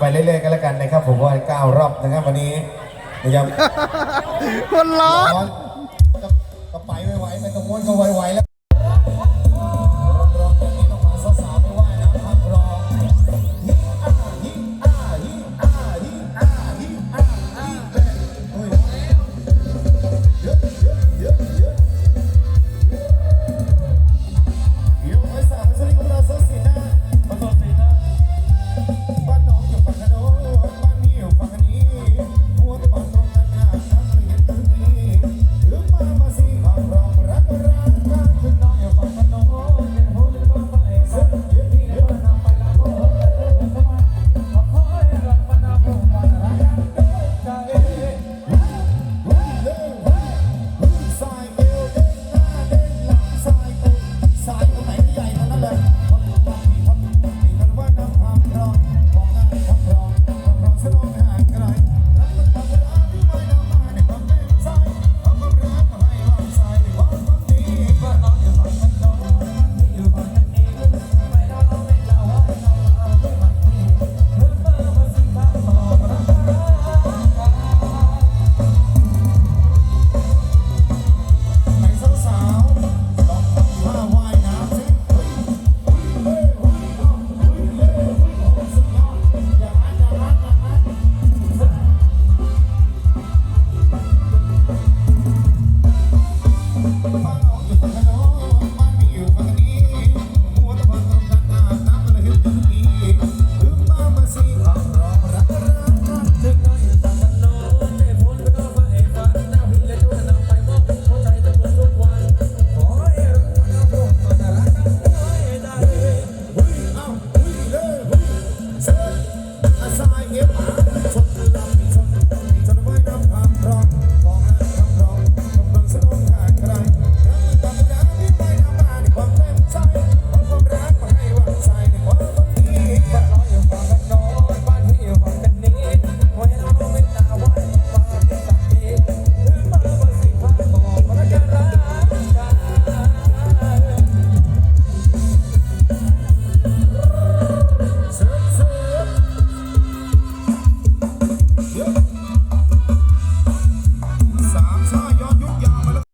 ไปเรื่อยๆกันแล้วกันนะครับ ผมว่าเก้าวรอบนะครับวันนี้นะครับคนร้อน ก็ไปไวๆไม่ต้องม้วนก็ไวๆแล้ว